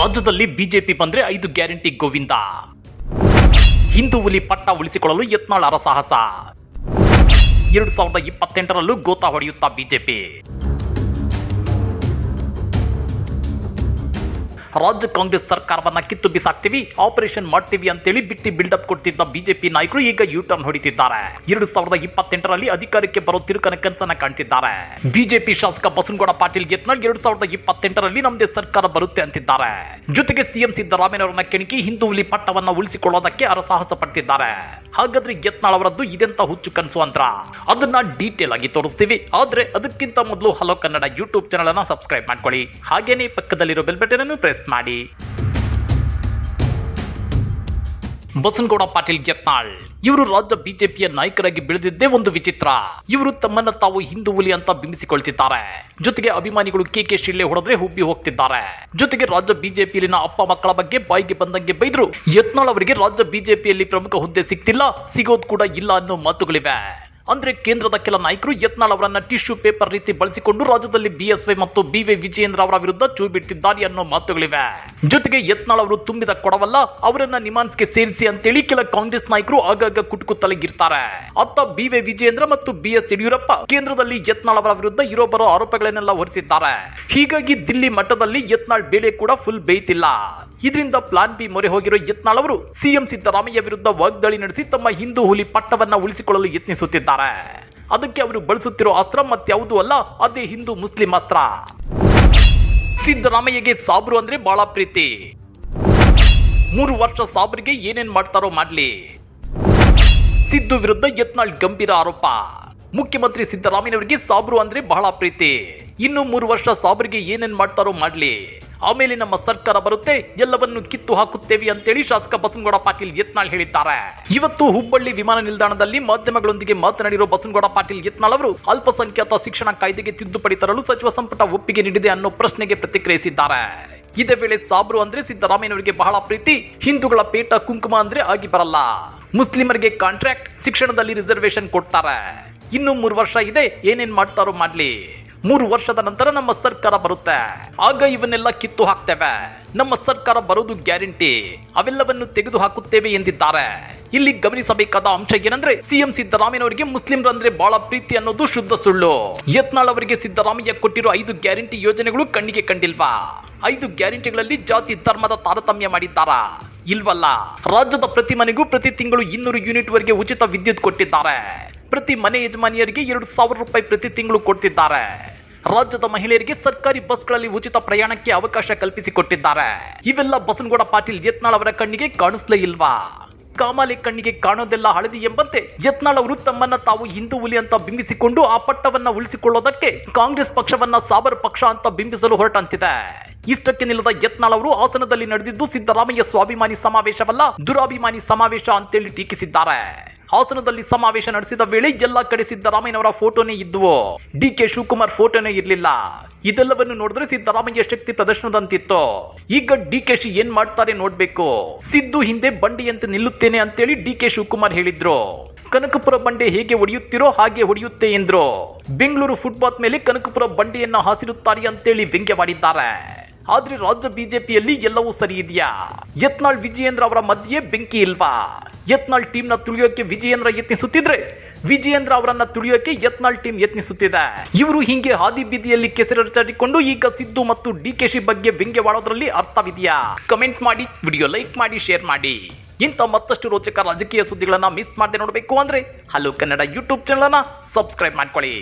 ರಾಜ್ಯದಲ್ಲಿ ಬಿಜೆಪಿ ಬಂದ್ರೆ ಐದು ಗ್ಯಾರಂಟಿ ಗೋವಿಂದ. ಹಿಂದೂ ಹುಲಿ ಪಟ್ಟ ಉಳಿಸಿಕೊಳ್ಳಲು ಯತ್ನಾಳ್ ಅರಸಾಹಸ. ಎರಡು ಸಾವಿರದ ಇಪ್ಪತ್ತೆಂಟರಲ್ಲೂ ಗೋತಾ ಹೊಡೆಯುತ್ತಾ ಬಿಜೆಪಿ. ರಾಜ್ಯ ಕಾಂಗ್ರೆಸ್ ಸರ್ಕಾರವನ್ನ ಕಿತ್ತು ಬಿಸಾಕ್ತಿವಿ, ಆಪರೇಷನ್ ಮಾಡ್ತೀವಿ ಅಂತೇಳಿ ಬಿಟ್ಟಿ ಬಿಲ್ಡಪ್ ಕೊಡ್ತಿದ್ದ ಬಿಜೆಪಿ ನಾಯಕರು ಈಗ ಯೂ ಟರ್ನ್ ಹೊಡಿತಿದ್ದಾರೆ. ಎರಡು ಸಾವಿರದ ಇಪ್ಪತ್ತೆಂಟರಲ್ಲಿ ಅಧಿಕಾರಕ್ಕೆ ಬರೋ ತಿರುಕನ ಕನಸನ್ನ ಕಾಣ್ತಿದ್ದಾರೆ. ಬಿಜೆಪಿ ಶಾಸಕ ಬಸನಗೌಡ ಪಾಟೀಲ್ ಯತ್ನಾಳ್ ಎರಡು ಸಾವಿರದ ಇಪ್ಪತ್ತೆಂಟರಲ್ಲಿ ನಮ್ಮದೇ ಸರ್ಕಾರ ಬರುತ್ತೆ ಅಂತಿದ್ದಾರೆ. ಜೊತೆಗೆ ಸಿಎಂ ಸಿದ್ದರಾಮಯ್ಯನವರನ್ನ ಕೆಣಕಿ ಹಿಂದೂ ಹುಲಿ ಪಟ್ಟವನ್ನ ಉಳಿಸಿಕೊಳ್ಳೋದಕ್ಕೆ ಅರಸಾಹಸ ಪಡ್ತಿದ್ದಾರೆ. ಹಾಗಾದ್ರೆ ಯತ್ನಾಳ್ ಅವರದ್ದು ಇದೆಂತ ಹುಚ್ಚು ಕನಸು ಅಂದ್ರ? ಅದನ್ನ ಡೀಟೇಲ್ ಆಗಿ ತೋರಿಸ್ತೀವಿ. ಆದ್ರೆ ಅದಕ್ಕಿಂತ ಮೊದಲು ಹಲೋ ಕನ್ನಡ ಯೂಟ್ಯೂಬ್ ಚಾನಲ್ ಅನ್ನ ಸಬ್ಸ್ಕ್ರೈಬ್ ಮಾಡ್ಕೊಳ್ಳಿ. ಹಾಗೇನೇ ಪಕ್ಕದಲ್ಲಿರೋ ಬೆಲ್ ಬಟನ್ ಅನ್ನು ಪ್ರೆಸ್ ಮಾಡಿ. ಬಸನಗೌಡ ಪಾಟೀಲ್ ಯತ್ನಾಳ್ ಇವರು ರಾಜ್ಯ ಬಿಜೆಪಿಯ ನಾಯಕರಾಗಿ ಬೆಳೆದಿದ್ದೇ ಒಂದು ವಿಚಿತ್ರ. ಇವರು ತಮ್ಮನ್ನ ತಾವು ಹಿಂದೂ ಹುಲಿ ಅಂತ ಬಿಂಬಿಸಿಕೊಳ್ತಿದ್ದಾರೆ. ಜೊತೆಗೆ ಅಭಿಮಾನಿಗಳು ಕೆ ಕೆ ಶಿಳ್ಳೆ ಹೊಡೆದ್ರೆ ಹುಬ್ಬಿ ಹೋಗ್ತಿದ್ದಾರೆ. ಜೊತೆಗೆ ರಾಜ್ಯ ಬಿಜೆಪಿಯಲ್ಲಿನ ಅಪ್ಪ ಮಕ್ಕಳ ಬಗ್ಗೆ ಬಾಯಿಗೆ ಬಂದಂಗೆ ಬೈದ್ರು. ಯತ್ನಾಳ್ ಅವರಿಗೆ ರಾಜ್ಯ ಬಿಜೆಪಿಯಲ್ಲಿ ಪ್ರಮುಖ ಹುದ್ದೆ ಸಿಗ್ತಿಲ್ಲ, ಸಿಗೋದು ಕೂಡ ಇಲ್ಲ ಅನ್ನೋ ಮಾತುಗಳಿವೆ. ಅಂದ್ರೆ ಕೇಂದ್ರದ ಕೆಲ ನಾಯಕರು ಯತ್ನಾಳ್ ಅವರನ್ನ ಟಿಶ್ಯೂ ಪೇಪರ್ ರೀತಿ ಬಳಸಿಕೊಂಡು ರಾಜ್ಯದಲ್ಲಿ ಬಿಎಸ್ವೈ ಮತ್ತು ಬಿವೈ ವಿಜಯೇಂದ್ರ ಅವರ ವಿರುದ್ಧ ಚೂ ಬಿಟ್ಟಿದ್ದಾರೆ ಅನ್ನೋ ಮಾತುಗಳಿವೆ. ಜೊತೆಗೆ ಯತ್ನಾಳ್ ಅವರು ತುಂಬಿದ ಕೊಡವಲ್ಲ, ಅವರನ್ನ ನಿಮಾನ್ಸ್ಗೆ ಸೇರಿಸಿ ಅಂತೇಳಿ ಕೆಲ ಕಾಂಗ್ರೆಸ್ ನಾಯಕರು ಆಗಾಗ ಕುಟುಕುತ್ತಲಗಿರ್ತಾರೆ ಅತ್ತ ಬಿವೈ ವಿಜಯೇಂದ್ರ ಮತ್ತು ಬಿಎಸ್ ಯಡಿಯೂರಪ್ಪ ಕೇಂದ್ರದಲ್ಲಿ ಯತ್ನಾಳ್ ಅವರ ವಿರುದ್ಧ ಇರೋ ಬರೋ ಆರೋಪಗಳನ್ನೆಲ್ಲ ಹೊರಿಸಿದ್ದಾರೆ. ಹೀಗಾಗಿ ದಿಲ್ಲಿ ಮಟ್ಟದಲ್ಲಿ ಯತ್ನಾಳ್ ಬೇಳೆ ಕೂಡ ಫುಲ್ ಬೇಯ್ತಿಲ್ಲ. ಇದರಿಂದ ಪ್ಲಾನ್ ಬಿ ಮೊರೆ ಹೋಗಿರೋ ಯತ್ನಾಳ್ ಅವರು ಸಿಎಂ ಸಿದ್ದರಾಮಯ್ಯ ವಿರುದ್ಧ ವಾಗ್ದಾಳಿ ನಡೆಸಿ ತಮ್ಮ ಹಿಂದೂ ಹುಲಿ ಪಟ್ಟವನ್ನ ಉಳಿಸಿಕೊಳ್ಳಲು ಯತ್ನಿಸುತ್ತಿದ್ದಾರೆ. ಅದಕ್ಕೆ ಅವರು ಬಳಸುತ್ತಿರೋ ಅಸ್ತ್ರ ಮತ್ಯಾವುದೂ ಅಲ್ಲ, ಅದೇ ಹಿಂದೂ ಮುಸ್ಲಿಂ ಅಸ್ತ್ರ. ಸಿದ್ದರಾಮಯ್ಯಗೆ ಸಾಬ್ರು ಅಂದ್ರೆ ಬಹಳ ಪ್ರೀತಿ. ಮೂರು ವರ್ಷ ಸಾಬ್ರಿಗೆ ಏನೇನ್ ಮಾಡ್ತಾರೋ ಮಾಡ್ಲಿ. ಸಿದ್ದು ವಿರುದ್ಧ ಯತ್ನಾಳ್ ಗಂಭೀರ ಆರೋಪ. ಮುಖ್ಯಮಂತ್ರಿ ಸಿದ್ದರಾಮಯ್ಯನವರಿಗೆ ಸಾಬ್ರು ಅಂದ್ರೆ ಬಹಳ ಪ್ರೀತಿ. ಇನ್ನು ಮೂರು ವರ್ಷ ಸಾಬ್ರಿಗೆ ಏನೇನ್ ಮಾಡ್ತಾರೋ ಮಾಡ್ಲಿ. ಆಮೇಲೆ ನಮ್ಮ ಸರ್ಕಾರ ಬರುತ್ತೆ, ಎಲ್ಲವನ್ನು ಕಿತ್ತು ಹಾಕುತ್ತೇವೆ ಅಂತೇಳಿ ಶಾಸಕ ಬಸನಗೌಡ ಪಾಟೀಲ್ ಯತ್ನಾಳ್ ಹೇಳಿದ್ದಾರೆ. ಇವತ್ತು ಹುಬ್ಬಳ್ಳಿ ವಿಮಾನ ನಿಲ್ದಾಣದಲ್ಲಿ ಮಾಧ್ಯಮಗಳೊಂದಿಗೆ ಮಾತನಾಡಿರೋ ಬಸನಗೌಡ ಪಾಟೀಲ್ ಯತ್ನಾಳ್ ಅವರು ಅಲ್ಪಸಂಖ್ಯಾತ ಶಿಕ್ಷಣ ಕಾಯ್ದೆಗೆ ತಿದ್ದುಪಡಿ ತರಲು ಸಚಿವ ಸಂಪುಟ ಒಪ್ಪಿಗೆ ನೀಡಿದೆ ಅನ್ನೋ ಪ್ರಶ್ನೆಗೆ ಪ್ರತಿಕ್ರಿಯಿಸಿದ್ದಾರೆ. ಇದೇ ವೇಳೆ ಸಾಬ್ರು ಅಂದ್ರೆ ಸಿದ್ದರಾಮಯ್ಯನವರಿಗೆ ಬಹಳ ಪ್ರೀತಿ, ಹಿಂದೂಗಳ ಪೇಟ ಕುಂಕುಮ ಅಂದ್ರೆ ಆಗಿ ಬರಲ್ಲ. ಮುಸ್ಲಿಮರಿಗೆ ಕಾಂಟ್ರಾಕ್ಟ್ ಶಿಕ್ಷಣದಲ್ಲಿ ರಿಸರ್ವೇಶನ್ ಕೊಡ್ತಾರೆ. ಇನ್ನು ಮೂರು ವರ್ಷ ಇದೆ, ಏನೇನ್ ಮಾಡ್ತಾರೋ ಮಾಡ್ಲಿ. ಮೂರು ವರ್ಷದ ನಂತರ ನಮ್ಮ ಸರ್ಕಾರ ಬರುತ್ತೆ. ಆಗ ಇವನ್ನೆಲ್ಲ ಕಿತ್ತು ಹಾಕ್ತೇವೆ. ನಮ್ಮ ಸರ್ಕಾರ ಬರೋದು ಗ್ಯಾರಂಟಿ. ಅವೆಲ್ಲವನ್ನು ತೆಗೆದು ಹಾಕುತ್ತೇವೆ ಎಂದಿದ್ದಾರೆ. ಇಲ್ಲಿ ಗಮನಿಸಬೇಕಾದ ಅಂಶ ಏನಂದ್ರೆ ಸಿಎಂ ಸಿದ್ದರಾಮಯ್ಯನವರಿಗೆ ಮುಸ್ಲಿಂರಂದ್ರೆ ಬಹಳ ಪ್ರೀತಿ ಅನ್ನೋದು ಶುದ್ಧ ಸುಳ್ಳು. ಯತ್ನಾಳ್ ಅವರಿಗೆ ಸಿದ್ದರಾಮಯ್ಯ ಕೊಟ್ಟಿರೋ ಐದು ಗ್ಯಾರಂಟಿ ಯೋಜನೆಗಳು ಕಣ್ಣಿಗೆ ಕಂಡಿಲ್ವಾ? ಐದು ಗ್ಯಾರಂಟಿಗಳಲ್ಲಿ ಜಾತಿ ಧರ್ಮದ ತಾರತಮ್ಯ ಮಾಡಿದ್ದಾರಾ? ಇಲ್ವಲ್ಲ. ರಾಜ್ಯದ ಪ್ರತಿ ಮನೆಗೂ ಪ್ರತಿ ತಿಂಗಳು ಇನ್ನೂರು ಯೂನಿಟ್ ವರೆಗೆ ಉಚಿತ ವಿದ್ಯುತ್ ಕೊಟ್ಟಿದ್ದಾರೆ. ಪ್ರತಿ ಮನೆ ಯಜಮಾನಿಯರಿಗೆ ಎರಡು ಸಾವಿರ ರೂಪಾಯಿ ಪ್ರತಿ ತಿಂಗಳು ಕೊಡ್ತಿದ್ದಾರೆ. ರಾಜ್ಯದ ಮಹಿಳೆಯರಿಗೆ ಸರ್ಕಾರಿ ಬಸ್ಗಳಲ್ಲಿ ಉಚಿತ ಪ್ರಯಾಣಕ್ಕೆ ಅವಕಾಶ ಕಲ್ಪಿಸಿಕೊಟ್ಟಿದ್ದಾರೆ. ಇವೆಲ್ಲ ಬಸನಗೌಡ ಪಾಟೀಲ್ ಯತ್ನಾಳ್ ಅವರ ಕಣ್ಣಿಗೆ ಕಾಣಿಸ್ಲೇ ಇಲ್ವಾ? ಕಾಮಾಲೆ ಕಣ್ಣಿಗೆ ಕಾಣೋದೆಲ್ಲ ಹಳದಿ ಎಂಬಂತೆ ಯತ್ನಾಳ್ ಅವರು ತಮ್ಮನ್ನ ತಾವು ಹಿಂದೂ ಹುಲಿ ಅಂತ ಬಿಂಬಿಸಿಕೊಂಡು ಆ ಪಟ್ಟವನ್ನ ಉಳಿಸಿಕೊಳ್ಳೋದಕ್ಕೆ ಕಾಂಗ್ರೆಸ್ ಪಕ್ಷವನ್ನ ಸಾಬರ್ ಪಕ್ಷ ಅಂತ ಬಿಂಬಿಸಲು ಹೊರಟಂತಿದೆ. ಇಷ್ಟಕ್ಕೆ ನಿಲ್ಲದ ಯತ್ನಾಳ್ ಅವರು ಹಾಸನದಲ್ಲಿ ನಡೆದಿದ್ದು ಸಿದ್ದರಾಮಯ್ಯ ಸ್ವಾಭಿಮಾನಿ ಸಮಾವೇಶವಲ್ಲ, ದುರಾಭಿಮಾನಿ ಸಮಾವೇಶ ಅಂತೇಳಿ ಟೀಕಿಸಿದ್ದಾರೆ. ಹಾಸನದಲ್ಲಿ ಸಮಾವೇಶ ನಡೆಸಿದ ವೇಳೆ ಎಲ್ಲ ಕಡೆ ಸಿದ್ದರಾಮಯ್ಯನವರ ಫೋಟೋನೇ ಇದ್ವು ಡಿ ಕೆ ಶಿವಕುಮಾರ್ ಫೋಟೋನೇ ಇರಲಿಲ್ಲ. ಇದೆಲ್ಲವನ್ನು ನೋಡಿದ್ರೆ ಸಿದ್ದರಾಮಯ್ಯ ಶಕ್ತಿ ಪ್ರದರ್ಶನದಂತಿತ್ತು? ಈಗ ಡಿ ಕೆ ಶಿ ಏನ್ ಮಾಡ್ತಾರೆ ನೋಡ್ಬೇಕು. ಸಿದ್ದು ಹಿಂದೆ ಬಂಡಿಯಂತೆ ನಿಲ್ಲುತ್ತೇನೆ ಅಂತೇಳಿ ಡಿ ಕೆ ಶಿವಕುಮಾರ್ ಹೇಳಿದ್ರು. ಕನಕಪುರ ಬಂಡೆ ಹೇಗೆ ಹೊಡೆಯುತ್ತಿರೋ ಹಾಗೆ ಹೊಡೆಯುತ್ತೆ ಎಂದ್ರು. ಬೆಂಗಳೂರು ಫುಟ್ಪಾತ್ ಮೇಲೆ ಕನಕಪುರ ಬಂಡೆಯನ್ನ ಹಾಸಿರುತ್ತಾರೆ ಅಂತೇಳಿ ವ್ಯಂಗ್ಯವಾಡಿದ್ದಾರೆ ಆದ್ರೆ ರಾಜ್ಯ ಬಿಜೆಪಿಯಲ್ಲಿ ಎಲ್ಲವೂ ಸರಿ ಇದೆಯಾ? ಯತ್ನಾಳ್ ವಿಜಯೇಂದ್ರ ಅವರ ಮಧ್ಯೆ ಬೆಂಕಿ ಇಲ್ವಾ? ಯತ್ನಾಳ್ ಟೀಮ್ನ ತುಳಿಯೋಕೆ ವಿಜಯೇಂದ್ರ ಯತ್ನಿಸುತ್ತಿದ್ರೆ, ವಿಜಯೇಂದ್ರ ಅವರನ್ನ ತುಳಿಯೋಕೆ ಯತ್ನಾಳ್ ಟೀಮ್ ಯತ್ನಿಸುತ್ತಿದೆ. ಇವರು ಹಿಂಗೆ ಹಾದಿ ಬೀದಿಯಲ್ಲಿ ಕೆಸರಚಾಡಿಕೊಂಡು ಈಗ ಸಿದ್ದು ಮತ್ತು ಡಿ ಕೆ ಶಿ ಬಗ್ಗೆ ವ್ಯಂಗ್ಯವಾಡೋದ್ರಲ್ಲಿ ಅರ್ಥವಿದೆಯಾ? ಕಮೆಂಟ್ ಮಾಡಿ ವಿಡಿಯೋ ಲೈಕ್ ಮಾಡಿ ಶೇರ್ ಮಾಡಿ. ಇಂಥ ಮತ್ತಷ್ಟು ರೋಚಕ ರಾಜಕೀಯ ಸುದ್ದಿಗಳನ್ನ ಮಿಸ್ ಮಾಡದೆ ನೋಡಬೇಕು ಅಂದ್ರೆ ಹಲೋ ಕನ್ನಡ ಯೂಟ್ಯೂಬ್ ಚಾನಲ್ ಅನ್ನ ಸಬ್ಸ್ಕ್ರೈಬ್ ಮಾಡ್ಕೊಳ್ಳಿ.